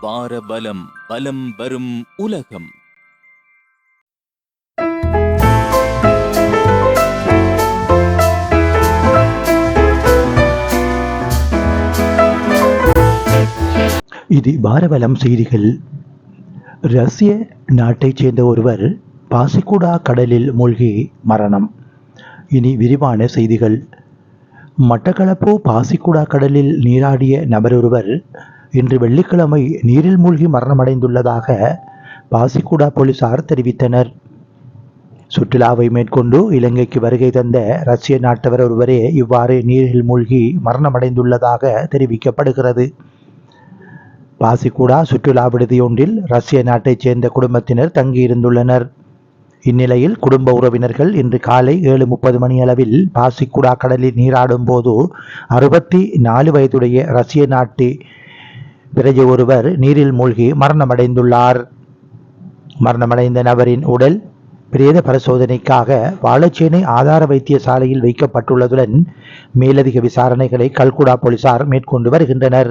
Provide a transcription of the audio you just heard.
வார பலம் பலம் வரும் உலகம். இது பாரவலம் செய்திகள். ரஷ்ய நாட்டைச் சேர்ந்த ஒருவர் பாசிக்குடா கடலில் மூழ்கி மரணம். இனி விரிவான செய்திகள். மட்டக்களப்பு பாசிக்குடா கடலில் நீராடிய நபரொருவர் இன்று வெள்ளிக்கிழமை நீரில் மூழ்கி மரணமடைந்துள்ளதாக பாசிக்குடா போலீசார் தெரிவித்தனர். சுற்றுலாவை மேற்கொண்டு இலங்கைக்கு வருகை தந்த ரஷ்ய நாட்டவர் ஒருவரே இவ்வாறு நீரில் மூழ்கி மரணமடைந்துள்ளதாக தெரிவிக்கப்படுகிறது. பாசிக்குடா சுற்றுலா விடுதியொன்றில் ரஷ்ய நாட்டைச் சேர்ந்த குடும்பத்தினர் தங்கியிருந்துள்ளனர். இந்நிலையில் குடும்ப உறவினர்கள் இன்று காலை ஏழு முப்பது மணி அளவில் பாசிக்குடா கடலில் நீராடும் போது அறுபத்தி நாலு வயதுடைய ரஷ்ய நாட்டு பிரஜை ஒருவர் நீரில் மூழ்கி மரணமடைந்துள்ளார். மரணமடைந்த நபரின் உடல் பிரேத பரிசோதனைக்காக வாழச்சேனை ஆதார வைத்தியசாலையில் வைக்கப்பட்டுள்ளதுடன் மேலதிக விசாரணைகளை கல்குடா போலீசார் மேற்கொண்டு வருகின்றனர்.